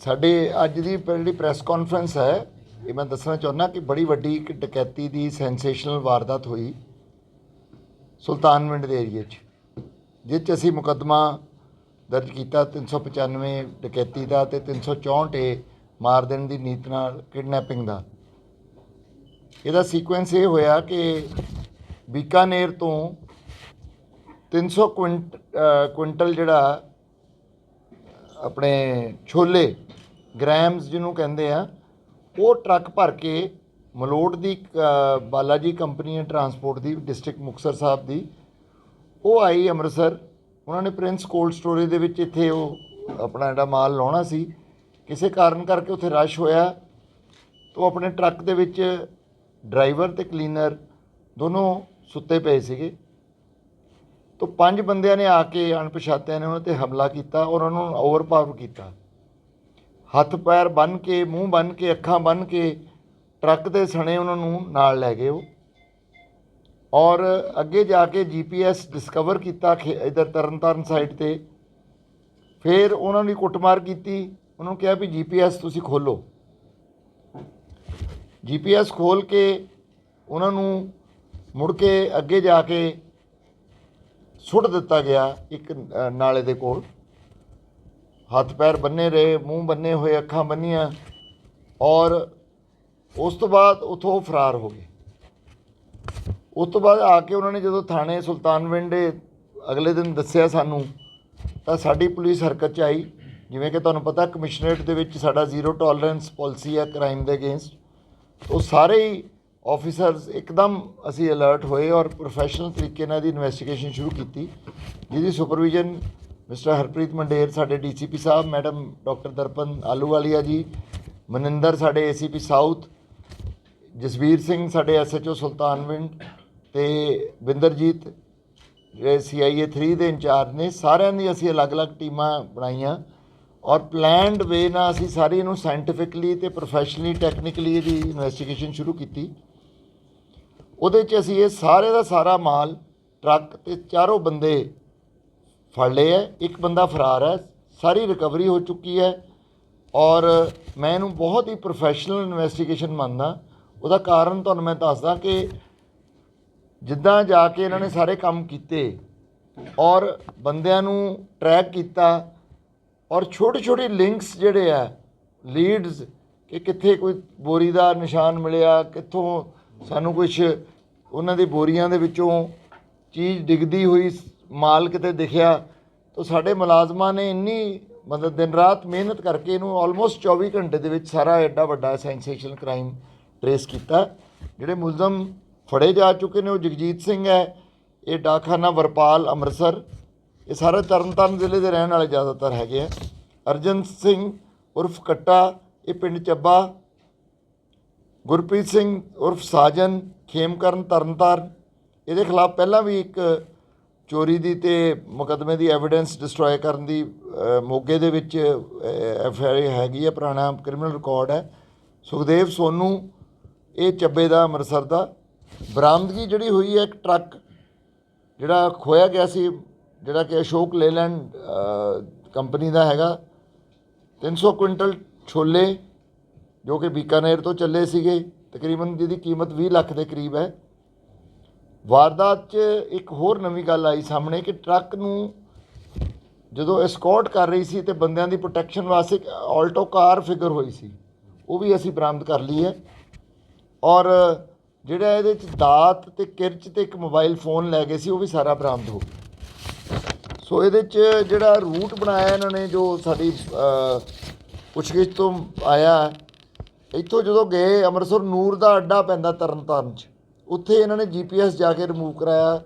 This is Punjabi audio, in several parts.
ਸਾਡੇ ਅੱਜ ਦੀ ਜਿਹੜੀ ਪ੍ਰੈਸ ਕਾਨਫਰੰਸ ਹੈ, ਇਹ ਮੈਂ ਦੱਸਣਾ ਚਾਹੁੰਦਾ ਕਿ ਬੜੀ ਵੱਡੀ ਇੱਕ ਡਕੈਤੀ ਦੀ ਸੈਂਸੇਸ਼ਨਲ ਵਾਰਦਾਤ ਹੋਈ ਸੁਲਤਾਨਵਿੰਡ ਦੇ ਏਰੀਏ 'ਚ, ਜਿਸ 'ਚ ਅਸੀਂ ਮੁਕੱਦਮਾ ਦਰਜ ਕੀਤਾ 395 ਡਕੈਤੀ ਦਾ ਤੇ 364 ਏ ਮਾਰ ਦੇਣ ਦੀ ਨੀਤ ਨਾਲ ਕਿਡਨੈਪਿੰਗ ਦਾ। ਇਹਦਾ ਸੀਕੁਐਂਸ ਇਹ ਹੋਇਆ ਕਿ ਬੀਕਾਨੇਰ ਤੋਂ 300 ਕੁਇੰਟ ਕੁਇੰਟਲ ਜਿਹੜਾ ਆਪਣੇ ਛੋਲੇ ਗ੍ਰੈਮਸ ਜਿਹਨੂੰ ਕਹਿੰਦੇ ਆ ਉਹ ਟਰੱਕ ਭਰ ਕੇ ਮਲੋਟ ਦੀ ਅ, ਬਾਲਾਜੀ ਕੰਪਨੀ ਹੈ ਟਰਾਂਸਪੋਰਟ ਦੀ ਡਿਸਟ੍ਰਿਕਟ ਮੁਕਤਸਰ ਸਾਹਿਬ ਦੀ ਉਹ ਆਈ ਅੰਮ੍ਰਿਤਸਰ। ਉਹਨਾਂ ਨੇ ਪ੍ਰਿੰਸ ਕੋਲਡ ਸਟੋਰੇਜ ਦੇ ਵਿੱਚ ਇੱਥੇ ਉਹ ਆਪਣਾ ਜਿਹੜਾ ਮਾਲ ਲਾਉਣਾ ਸੀ। ਕਿਸੇ ਕਾਰਨ ਕਰਕੇ ਉੱਥੇ ਰਸ਼ ਹੋਇਆ। ਤਾਂ ਉਹ ਆਪਣੇ ਟਰੱਕ ਦੇ ਵਿੱਚ ਡਰਾਈਵਰ ਤੇ ਕਲੀਨਰ ਦੋਨੋਂ ਸੁੱਤੇ ਪਏ ਸੀਗੇ। ਤਾਂ ਪੰਜ ਬੰਦਿਆਂ ਨੇ ਆ ਕੇ ਅਣਪਛਾਤਿਆਂ ਨੇ ਉਹਨਾਂ ਤੇ ਹਮਲਾ ਕੀਤਾ ਔਰ ਉਹਨਾਂ ਨੂੰ ਓਵਰਪਾਵਰ ਕੀਤਾ। ਹੱਥ ਪੈਰ ਬੰਨ ਕੇ, ਮੂੰਹ ਬੰਨ ਕੇ, ਅੱਖਾਂ ਬੰਨ ਕੇ ਟਰੱਕ ਦੇ ਸਣੇ ਉਹਨਾਂ ਨੂੰ ਨਾਲ ਲੈ ਗਏ ਉਹ। ਔਰ ਅੱਗੇ ਜਾ ਕੇ ਜੀਪੀਐਸ ਡਿਸਕਵਰ ਕੀਤਾ ਇਧਰ ਤਰਨਤਾਰਨ ਸਾਈਡ ਤੇ। ਫਿਰ ਉਹਨਾਂ ਦੀ ਕੁੱਟਮਾਰ ਕੀਤੀ। ਉਹਨਾਂ ਨੂੰ ਕਿਹਾ ਵੀ ਜੀਪੀਐਸ ਤੁਸੀਂ ਖੋਲੋ ਜੀਪੀਐਸ ਖੋਲ ਕੇ ਉਹਨਾਂ ਨੂੰ ਮੁੜ ਕੇ ਅੱਗੇ ਜਾ ਕੇ ਸੁੱਟ ਦਿੱਤਾ ਗਿਆ ਇੱਕ ਨਾਲੇ ਦੇ ਕੋਲ। ਹੱਥ ਪੈਰ ਬੰਨੇ ਰਹੇ, ਮੂੰਹ ਬੰਨੇ ਹੋਏ, ਅੱਖਾਂ ਬੰਨੀਆਂ। ਔਰ ਉਸ ਤੋਂ ਬਾਅਦ ਉਥੋਂ ਫਰਾਰ ਹੋ ਗਏ। ਉਸ ਤੋਂ ਬਾਅਦ ਆ ਕੇ ਉਹਨਾਂ ਨੇ ਜਦੋਂ ਥਾਣੇ ਸੁਲਤਾਨਵਿੰਡ ਦੇ ਅਗਲੇ ਦਿਨ ਦੱਸਿਆ ਸਾਨੂੰ, ਤਾਂ ਸਾਡੀ ਪੁਲਿਸ ਹਰਕਤ 'ਚ ਆਈ। ਜਿਵੇਂ ਕਿ ਤੁਹਾਨੂੰ ਪਤਾ, ਕਮਿਸ਼ਨਰੇਟ ਦੇ ਵਿੱਚ ਸਾਡਾ ਜ਼ੀਰੋ ਟੋਲਰੈਂਸ ਪਾਲਿਸੀ ਹੈ, ਕ੍ਰਾਈਮ ਦੇ ਅਗੇਂਸਟ। ਉਹ ਸਾਰੇ ਹੀ ਆਫੀਸਰਸ ਇੱਕਦਮ ਅਸੀਂ ਅਲਰਟ ਹੋਏ ਔਰ ਪ੍ਰੋਫੈਸ਼ਨਲ ਤਰੀਕੇ ਨਾਲ ਦੀ ਇਨਵੈਸਟੀਗੇਸ਼ਨ ਸ਼ੁਰੂ ਕੀਤੀ, ਜਿਹਦੀ ਸੁਪਰਵਿਜ਼ਨ ਮਿਸਟਰ ਹਰਪ੍ਰੀਤ ਮੰਡੇਰ, ਸਾਡੇ ਡੀਸੀਪੀ ਸਾਹਿਬ ਮੈਡਮ ਡਾਕਟਰ ਦਰਪਨ ਆਲੂਵਾਲੀਆ ਜੀ, ਮਨਿੰਦਰ ਸਾਡੇ ਏਸੀਪੀ ਸਾਊਥ ਜਸਵੀਰ ਸਿੰਘ ਸਾਡੇ ਐਸਐਚਓ ਸੁਲਤਾਨਵਿੰਡ ਤੇ ਬਿੰਦਰਜੀਤ, ਜਿਹੜੇ ਸੀਆਈਏ 3 ਦੇ ਇੰਚਾਰਜ ਨੇ, ਸਾਰਿਆਂ ਦੀ ਅਸੀਂ ਅਲੱਗ-ਅਲੱਗ ਟੀਮਾਂ ਬਣਾਈਆਂ ਔਰ ਪਲੈਨਡ ਵੇ ਨਾਲ ਅਸੀਂ ਸਾਰੀ ਇਹਨੂੰ ਸਾਇੰਟੀਫਿਕਲੀ ਤੇ ਪ੍ਰੋਫੈਸ਼ਨਲੀ ਟੈਕਨੀਕਲੀ ਇਹਦੀ ਇਨਵੈਸਟੀਗੇਸ਼ਨ ਸ਼ੁਰੂ ਕੀਤੀ। ਉਹਦੇ 'ਚ ਅਸੀਂ ਇਹ ਸਾਰੇ ਦਾ ਸਾਰਾ ਮਾਲ ਟਰੱਕ ਤੇ ਚਾਰੋਂ ਬੰਦੇ ਫੜ ਲਏ ਹੈ ਇੱਕ ਬੰਦਾ ਫਰਾਰ ਹੈ, ਸਾਰੀ ਰਿਕਵਰੀ ਹੋ ਚੁੱਕੀ ਹੈ ਔਰ ਮੈਂ ਇਹਨੂੰ ਬਹੁਤ ਹੀ ਪ੍ਰੋਫੈਸ਼ਨਲ ਇਨਵੈਸਟੀਗੇਸ਼ਨ ਮੰਨਦਾ। ਉਹਦਾ ਕਾਰਨ ਤੁਹਾਨੂੰ ਮੈਂ ਦੱਸਦਾ ਕਿ ਜਿੱਦਾਂ ਜਾ ਕੇ ਇਹਨਾਂ ਨੇ ਸਾਰੇ ਕੰਮ ਕੀਤੇ ਔਰ ਬੰਦਿਆਂ ਨੂੰ ਟਰੈਕ ਕੀਤਾ ਔਰ ਛੋਟੇ ਛੋਟੇ ਲਿੰਕਸ ਜਿਹੜੇ ਆ ਲੀਡਸ ਕਿ ਕਿੱਥੇ ਕੋਈ ਬੋਰੀ ਦਾ ਨਿਸ਼ਾਨ ਮਿਲਿਆ, ਕਿੱਥੋਂ ਸਾਨੂੰ ਕੁਝ ਉਹਨਾਂ ਦੀ ਬੋਰੀਆਂ ਦੇ ਵਿੱਚੋਂ ਚੀਜ਼ ਡਿੱਗਦੀ ਹੋਈ ਮਾਲ ਕਿਤੇ ਦਿਖਿਆ ਤਾਂ ਸਾਡੇ ਮੁਲਾਜ਼ਮਾਂ ਨੇ ਇੰਨੀ ਮਤਲਬ ਦਿਨ ਰਾਤ ਮਿਹਨਤ ਕਰਕੇ ਇਹਨੂੰ ਆਲਮੋਸਟ 24 ਘੰਟੇ ਦੇ ਵਿੱਚ ਸਾਰਾ ਐਡਾ ਵੱਡਾ ਸੈਂਸੇਸ਼ਨਲ ਕ੍ਰਾਈਮ ਟ੍ਰੇਸ ਕੀਤਾ। ਜਿਹੜੇ ਮੁਲਜ਼ਮ ਫੜੇ ਜਾ ਚੁੱਕੇ ਨੇ ਉਹ ਜਗਜੀਤ ਸਿੰਘ ਹੈ, ਇਹ ਡਾਕਖਾਨਾ ਵਰਪਾਲ ਅੰਮ੍ਰਿਤਸਰ, ਇਹ ਸਾਰੇ ਤਰਨਤਾਰਨ ਜ਼ਿਲ੍ਹੇ ਦੇ ਰਹਿਣ ਵਾਲੇ ਜ਼ਿਆਦਾਤਰ ਹੈਗੇ ਆ। ਅਰਜਨ ਸਿੰਘ ਉਰਫ ਕੱਟਾ, ਇਹ ਪਿੰਡ ਚੱਬਾ ਗੁਰਪ੍ਰੀਤ ਸਿੰਘ ਉਰਫ ਸਾਜਨ, ਖੇਮਕਰਨ, ਤਰਨਤਾਰਨ। ਇਹਦੇ ਖਿਲਾਫ ਪਹਿਲਾਂ ਵੀ ਇੱਕ ਚੋਰੀ ਦੀ ਤੇ ਮੁਕੱਦਮੇ ਦੀ ਐਵੀਡੈਂਸ ਡਿਸਟਰੋਏ ਕਰਨ ਦੀ ਮੋਗੇ ਦੇ ਵਿੱਚ ਐਫ ਆਈ ਆਰ ਹੈਗੀ ਹੈ ਪੁਰਾਣਾ ਕ੍ਰਿਮੀਨਲ ਰਿਕਾਰਡ ਹੈ। ਸੁਖਦੇਵ ਸੋਨੂ, ਇਹ ਚੱਬੇ ਦਾ ਅੰਮ੍ਰਿਤਸਰ ਦਾ। ਬਰਾਮਦਗੀ ਜਿਹੜੀ ਹੋਈ ਹੈ ਇੱਕ ਟਰੱਕ, ਜਿਹੜਾ ਖੋਇਆ ਗਿਆ ਸੀ, ਜਿਹੜਾ ਕਿ ਅਸ਼ੋਕ ਲੇਲੈਂਡ ਕੰਪਨੀ ਦਾ ਹੈਗਾ। 300 ਕੁਇੰਟਲ ਛੋਲੇ ਜੋ ਕਿ ਬੀਕਾਨੇਰ ਤੋਂ ਚੱਲੇ ਸੀਗੇ, ਤਕਰੀਬਨ ਜਿਹਦੀ ਕੀਮਤ 20 ਲੱਖ ਦੇ ਕਰੀਬ ਹੈ। ਵਾਰਦਾਤ 'ਚ ਇੱਕ ਹੋਰ ਨਵੀਂ ਗੱਲ ਆਈ ਸਾਹਮਣੇ ਕਿ ਟਰੱਕ ਨੂੰ ਜਦੋਂ ਐਸਕੌਰਟ ਕਰ ਰਹੀ ਸੀ ਤੇ ਬੰਦਿਆਂ ਦੀ ਪ੍ਰੋਟੈਕਸ਼ਨ ਵਾਸਤੇ ਇੱਕ ਆਲਟੋ ਕਾਰ ਫਿਗਰ ਹੋਈ ਸੀ, ਉਹ ਵੀ ਅਸੀਂ ਬਰਾਮਦ ਕਰ ਲਈ ਹੈ। ਔਰ ਜਿਹੜਾ ਇਹਦੇ 'ਚ ਦਾਤ ਤੇ ਕਿਰਚ ਤੇ ਇੱਕ ਮੋਬਾਈਲ ਫੋਨ ਲੈ ਗਏ ਸੀ, ਉਹ ਵੀ ਸਾਰਾ ਬਰਾਮਦ ਹੋ ਗਿਆ। ਸੋ ਇਹਦੇ 'ਚ ਜਿਹੜਾ ਰੂਟ ਬਣਾਇਆ ਇਹਨਾਂ ਨੇ, ਜੋ ਸਾਡੀ ਪੁੱਛਗਿੱਛ ਤੋਂ ਆਇਆ ਇੱਥੋਂ ਜਦੋਂ ਗਏ, ਅੰਮ੍ਰਿਤਸਰ ਨੂਰ ਦਾ ਅੱਡਾ ਪੈਂਦਾ ਤਰਨਤਾਰਨ 'ਚ। ਉੱਥੇ ਇਹਨਾਂ ਨੇ ਜੀਪੀਐਸ ਜਾ ਕੇ ਰਿਮੂਵ ਕਰਾਇਆ,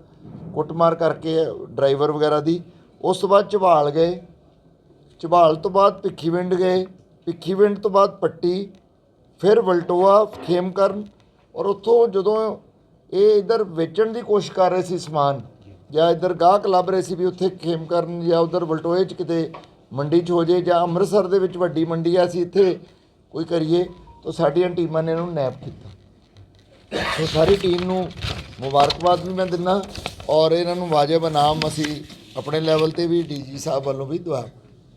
ਕੁੱਟਮਾਰ ਕਰਕੇ ਡਰਾਈਵਰ ਵਗੈਰਾ ਦੀ। ਉਸ ਤੋਂ ਬਾਅਦ ਝਵਾਲ ਗਏ। ਝਬਾਲ ਤੋਂ ਬਾਅਦ ਭਿੱਖੀਵਿੰਡ ਗਏ। ਭਿੱਖੀਵਿੰਡ ਤੋਂ ਬਾਅਦ ਪੱਟੀ, ਫਿਰ ਵਲਟੋਆ, ਖੇਮਕਰਨ। ਔਰ ਉੱਥੋਂ ਜਦੋਂ ਇਹ ਇਧਰ ਵੇਚਣ ਦੀ ਕੋਸ਼ਿਸ਼ ਕਰ ਰਹੇ ਸੀ ਸਮਾਨ, ਜਾਂ ਇਧਰ ਗਾਹਕ ਲੱਭ ਰਹੇ ਸੀ ਵੀ ਉੱਥੇ ਖੇਮਕਰਨ ਜਾਂ ਉਧਰ ਵਲਟੋਏ 'ਚ ਕਿਤੇ ਮੰਡੀ 'ਚ ਹੋ ਜੇ, ਜਾਂ ਅੰਮ੍ਰਿਤਸਰ ਦੇ ਵਿੱਚ ਵੱਡੀ ਮੰਡੀ ਆ, ਅਸੀਂ ਇੱਥੇ ਕੋਈ ਕਰੀਏ। ਤਾਂ ਸਾਡੀਆਂ ਟੀਮਾਂ ਨੇ ਇਹਨੂੰ ਨੈਪ ਕੀਤਾ। ਸੋ ਸਾਰੀ ਟੀਮ ਨੂੰ ਮੁਬਾਰਕਬਾਦ ਵੀ ਮੈਂ ਦਿੰਦਾ ਔਰ ਇਹਨਾਂ ਨੂੰ ਵਾਜਬ ਇਨਾਮ ਅਸੀਂ ਆਪਣੇ ਲੈਵਲ ਤੇ ਵੀ ਡੀਜੀ ਸਾਹਿਬ ਵੱਲੋਂ ਵੀ ਦਵਾ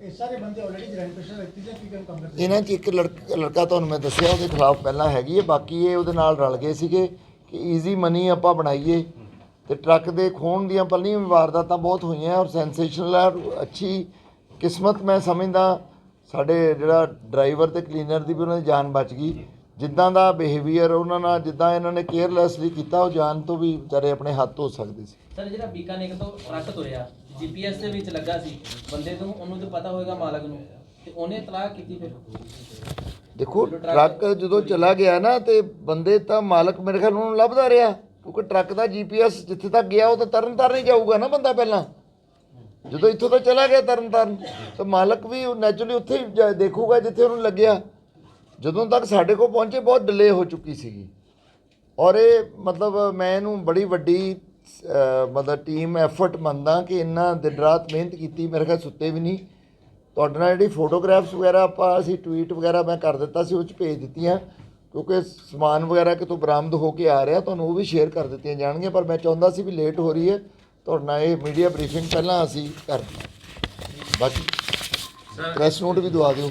ਇਹ ਸਾਰੇ ਬੰਦੇ ਆਲਰੇਡੀ ਜਰਨ ਪ੍ਰੈਸ਼ਰ ਰੱਖੀ ਜਾਂ ਕੀ ਕੰਮ ਕਰਦੇ ਇਹਨਾਂ ਚ ਇੱਕ ਲੜਕਾ ਤੁਹਾਨੂੰ ਮੈਂ ਦੱਸਿਆ ਉਹਦੇ ਖਿਲਾਫ ਪਹਿਲਾਂ ਹੈਗੀ ਹੈ ਬਾਕੀ ਇਹ ਉਹਦੇ ਨਾਲ ਰਲ ਗਏ ਸੀਗੇ ਕਿ ਈਜ਼ੀ ਮਨੀ ਆਪਾਂ ਬਣਾਈਏ ਤੇ ਟਰੱਕ ਦੇ ਖੋਣ ਦੀਆਂ ਪੱਲੀਆਂ ਵਾਰਦਾਤਾਂ ਬਹੁਤ ਹੋਈਆਂ ਔਰ ਸੈਂਸੇਸ਼ਨਲ ਔਰ ਅੱਛੀ ਕਿਸਮਤ ਮੈਂ ਸਮਝਦਾ ਸਾਡੇ ਜਿਹੜਾ ਡਰਾਈਵਰ ਤੇ ਕਲੀਨਰ ਦੀ ਵੀ ਉਹਨਾਂ ਦੀ ਜਾਨ ਬਚ ਗਈ। ਜਿੱਦਾਂ ਦਾ ਬਿਹੇਵੀਅਰ ਉਹਨਾਂ ਨਾਲ ਜਿੱਦਾਂ ਇਹਨਾਂ ਨੇ ਕੇਅਰਲੈਸਲੀ ਕੀਤਾ ਉਹ ਜਾਨ ਤੋਂ ਵੀ ਵਿਚਾਰੇ ਆਪਣੇ ਹੱਥ ਧੋ ਸਕਦੇ ਸੀ। ਸਰ ਜਿਹੜਾ ਬੀਕਾਨੇਰ ਤੋਂ ਟਰੱਕ ਤੁਰਿਆ ਜੀਪੀਐਸ ਦੇ ਵਿੱਚ ਲੱਗਾ ਸੀ ਬੰਦੇ ਨੂੰ ਉਹਨੂੰ ਤਾਂ ਪਤਾ ਹੋਏਗਾ ਮਾਲਕ ਨੂੰ ਤੇ ਉਹਨੇ ਤਲਾਕ ਕੀਤੀ ਫਿਰ? ਦੇਖੋ ਟਰੱਕ ਜਦੋਂ ਚਲਾ ਗਿਆ ਨਾ ਤੇ ਬੰਦੇ ਤਾਂ ਮਾਲਕ ਮੇਰੇ ਖਿਆਲ ਉਹਨੂੰ ਲੱਭਦਾ ਰਿਹਾ ਕਿਉਂਕਿ ਟਰੱਕ ਦਾ ਜੀਪੀਐਸ ਜਿੱਥੇ ਤੱਕ ਗਿਆ ਉਹ ਤਾਂ ਤਰਨ ਤਾਰਨ ਹੀ ਜਾਊਗਾ ਨਾ ਬੰਦਾ ਪਹਿਲਾਂ। ਜਦੋਂ ਇੱਥੋਂ ਤਾਂ ਚਲਾ ਗਿਆ ਤਰਨ ਤਾਰਨ ਤਾਂ ਮਾਲਕ ਵੀ ਨੈਚੁਰਲੀ ਉੱਥੇ ਹੀ ਜਾ- ਦੇਖੂਗਾ ਜਿੱਥੇ ਉਹਨੂੰ ਲੱਗਿਆ। ਜਦੋਂ ਤੱਕ ਸਾਡੇ ਕੋਲ ਪਹੁੰਚੇ, ਬਹੁਤ ਡਿਲੇ ਹੋ ਚੁੱਕੀ ਸੀਗੀ। ਔਰ ਇਹ ਮਤਲਬ ਮੈਂ ਇਹਨੂੰ ਬੜੀ ਵੱਡੀ ਮਤਲਬ ਟੀਮ ਐਫਰਟ ਮੰਨਦਾ ਕਿ ਇੰਨਾ ਦਿਨ ਰਾਤ ਮਿਹਨਤ ਕੀਤੀ, ਮੇਰੇ ਖਿਆਲ ਸੁੱਤੇ ਵੀ ਨਹੀਂ। ਤੁਹਾਡੇ ਨਾਲ ਜਿਹੜੀ ਫੋਟੋਗ੍ਰਾਫਸ ਵਗੈਰਾ ਆਪਾਂ, ਅਸੀਂ ਟਵੀਟ ਵਗੈਰਾ ਮੈਂ ਕਰ ਦਿੱਤਾ ਸੀ, ਉਹ ਚ ਭੇਜ ਦਿੱਤੀਆਂ। ਕਿਉਂਕਿ ਸਮਾਨ ਵਗੈਰਾ ਕਿਤੋਂ ਬਰਾਮਦ ਹੋ ਕੇ ਆ ਰਿਹਾ, ਤੁਹਾਨੂੰ ਉਹ ਵੀ ਸ਼ੇਅਰ ਕਰ ਦਿੱਤੀਆਂ ਜਾਣਗੀਆਂ, ਪਰ ਮੈਂ ਚਾਹੁੰਦਾ ਸੀ ਵੀ ਲੇਟ ਹੋ ਰਹੀ ਹੈ। ਤੁਹਾਡੇ ਨਾਲ ਇਹ ਮੀਡੀਆ ਬਰੀਫਿੰਗ ਪਹਿਲਾਂ ਅਸੀਂ ਕਰ ਦਿੱਤੀ ਬਾਕੀ ਪ੍ਰੈਸ ਨੋਟ ਵੀ ਦਵਾ ਦਿਓ।